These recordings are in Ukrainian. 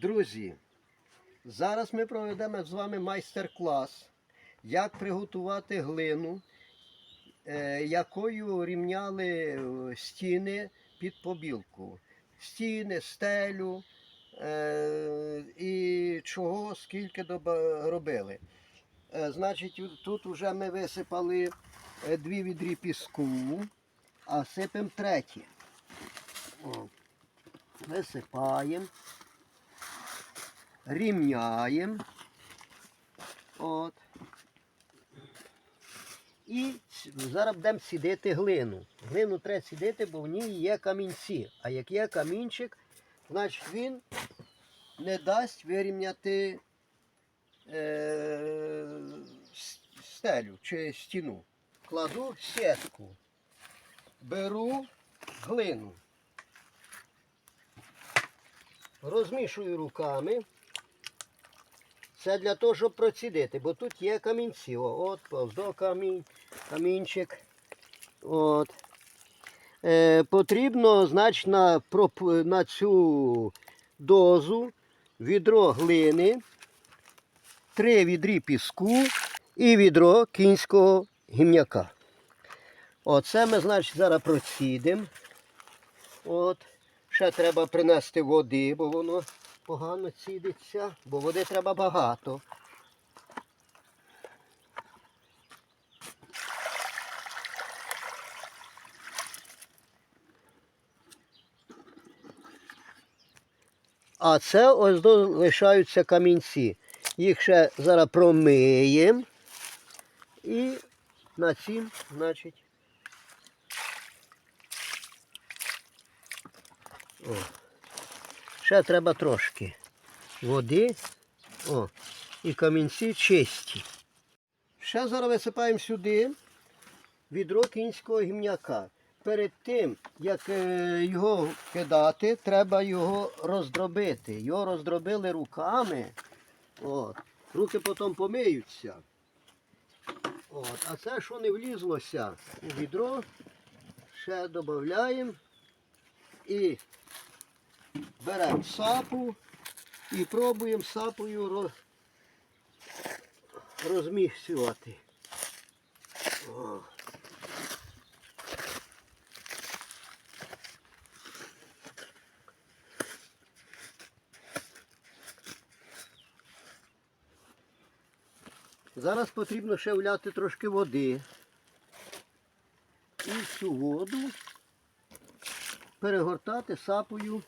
Друзі, зараз ми проведемо з вами майстер-клас, як приготувати глину, е, якою рівняли е, стіни під побілку. Стіни, стелю е, і чого, скільки робили. Значить, тут вже ми висипали дві відрі піску, а сипемо третє. Висипаємо рівняємо. От. І зараз будемо сідити глину. Глину треба сідити, бо в ній є камінці. А як є камінчик, значить він не дасть вирівняти е, стелю чи стіну. Кладу сітку, беру глину. Розмішую руками. Це для того, щоб процідити, бо тут є камінці. О, от повздо камінь, камінчик. От. Е, потрібно, значить, на, на цю дозу відро глини, три відрі піску і відро кінського гімняка. Оце ми, значить, зараз процідимо. От. Ще треба принести води, бо воно погано цідиться, бо води треба багато. А це ось лишаються камінці. Їх ще зараз промиємо і на цім, значить. О. Ще треба трошки води. О, і камінці чисті. Ще зараз висипаємо сюди відро кінського гімняка. Перед тим, як е, його кидати, треба його роздробити. Його роздробили руками. От. Руки потім помиються. От. А це, що не влізлося у відро, ще додаємо і беремо сапу і пробуємо сапою роз... розміщувати. О. Зараз потрібно ще вляти трошки води. І цю воду перегортати сапою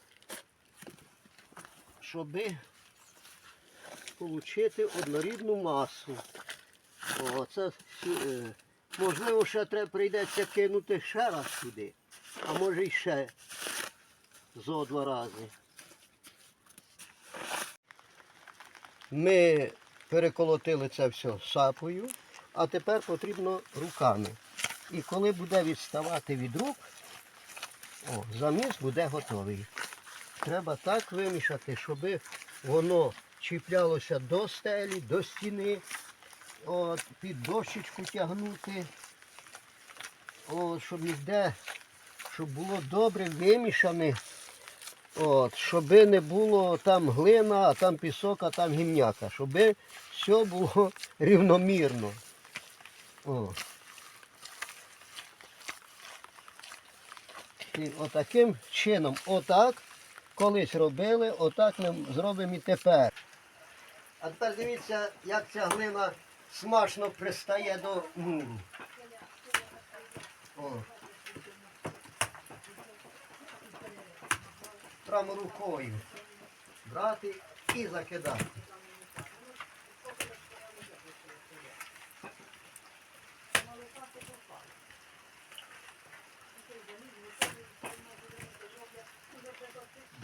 щоб отримати однорідну масу. О, це, е, можливо, ще треба прийдеться кинути ще раз сюди, а може й ще зо два рази. Ми переколотили це все сапою, а тепер потрібно руками. І коли буде відставати від рук, о, заміс буде готовий. Треба так вимішати, щоб воно чіплялося до стелі, до стіни, от, під дощечку тягнути, от, щоб ніде, щоб було добре вимішане, от, щоб не було там глина, а там пісок, а там гімняка, щоб все було рівномірно. О. І отаким чином, отак колись робили, отак ми зробимо і тепер. А тепер дивіться, як ця глина смачно пристає до муру. О. Прямо рукою брати і закидати.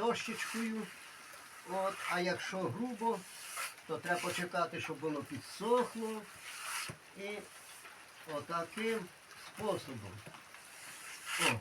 Дощечкою. От, а якщо грубо, то треба почекати, щоб воно підсохло. І отаким способом. О,